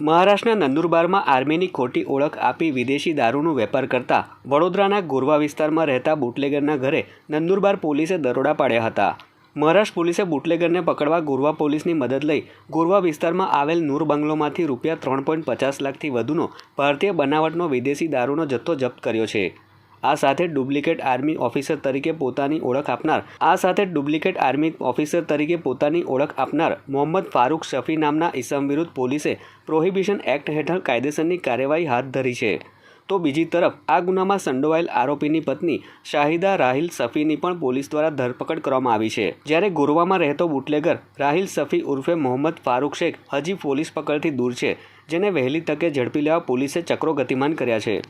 મહારાષ્ટ્રના નંદુરબારમાં આર્મીની ખોટી ઓળખ આપી વિદેશી દારૂનો વેપાર કરતા વડોદરાના ગોરવા વિસ્તારમાં રહેતા બુટલેગરના ઘરે નંદુરબાર પોલીસે દરોડા પાડ્યા હતા. મહારાષ્ટ્ર પોલીસે બુટલેગરને પકડવા ગોરવા પોલીસની મદદ લઈ ગોરવા વિસ્તારમાં આવેલ નૂર બંગલોમાંથી રૂપિયા ત્રણ પોઈન્ટ પચાસ લાખથી વધુનો ભારતીય બનાવટનો વિદેશી દારૂનો જથ્થો જપ્ત કર્યો છે. આ સાથે ડુપ્લિકેટ આર્મી ઓફિસર તરીકે પોતાની ઓળખ આપનાર. આ સાથે ડુપ્લિકેટ આર્મી ઓફિસર તરીકે પોતાની ઓળખ આપનાર મોહમ્મદ ફારૂક શફી નામના ઇસમ વિરુદ્ધ પોલીસે પ્રોહિબિશન એક્ટ હેઠળ કાયદેસરની કાર્યવાહી હાથ ધરી છે. તો બીજી તરફ, આ ગુનામાં સંડોવાયેલ આરોપીની પત્ની શાહિદા રાહિલ સફીની પણ પોલીસ દ્વારા ધરપકડ કરવામાં આવી છે. જ્યારે ગોરવામાં રહેતો બુટલેગર રાહિલ સફી ઉર્ફે મોહમ્મદ ફારૂક શેખ હજી પોલીસ પકડથી દૂર છે, જેને વહેલી તકે ઝડપી લેવા પોલીસે ચક્રો ગતિમાન કર્યા છે.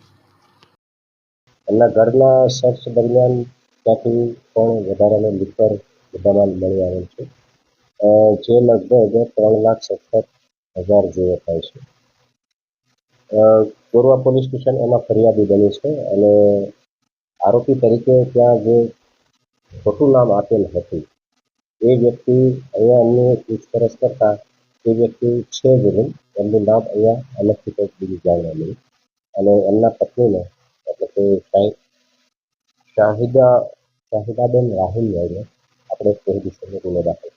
એમના ઘરના સર્ચ દરમિયાન ત્યાંથી પણ વધારાનો લિકર મુદ્દામાલ મળી આવેલ છે. જે લગભગ ત્રણ લાખ સત્તર હજાર જેવો થાય છે. ગોરવા પોલીસ સ્ટેશન એમાં ફરિયાદી બની છે અને આરોપી તરીકે ત્યાં જે ખોટું નામ આપેલ હતું, એ વ્યક્તિ અહીંયા એમની પૂછપરછ કરતા એ વ્યક્તિ છે નહીં. એમનું નામ અહીંયા અલગથી કંઈક બીજું જાણવા મળ્યું. અને એમના પત્નીને એટલે કે શાહિદ શાહિદા શાહિદાબેન રાહુલભાઈને આપણે પ્રોહિબિશનનો ગુનો દાખલ કર્યો